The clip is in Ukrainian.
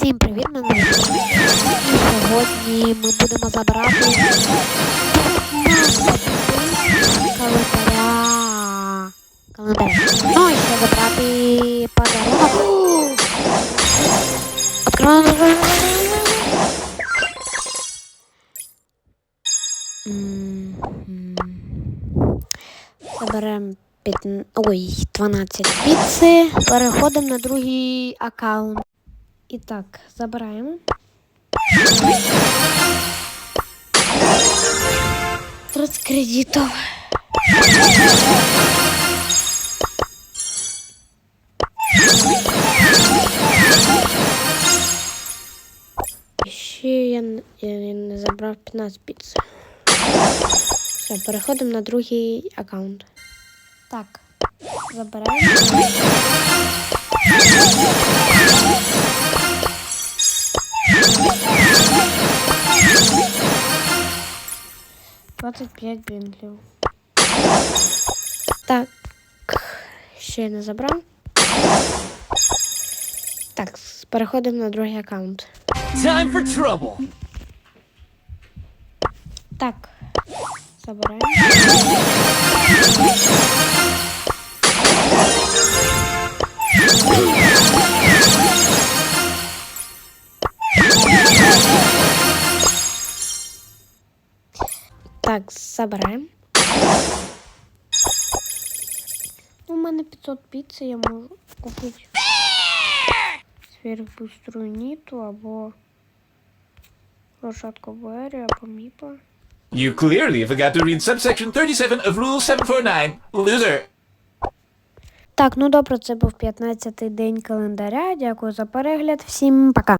Всім привіт, мене І сьогодні ми будемо забирати 15 календаря. Календаря. Ну і ще забрати подарунок. Откриваємо. Заберемо 15, ой, 12 піци. Переходимо на другий аккаунт. І так, забираємо. Тридцять кредитів. Ще я, н- я не забрав 15 піц. Все, переходимо на другий аккаунт. Так, забираємо. Двадцять п'ять бінглів. Так, ще не забрав. Так, переходимо на другий аккаунт. Time for trouble. Так, забираємо. Так, забираємо. Ну, У мене 500 піци, я можу купити сверхбыструю ніту або лошадку Беррі, або Міпа. You clearly forgot to read subsection 37 of Rule 749. Loser. Так, ну добре, це був 15-й день календаря. Дякую за перегляд. Всім пока.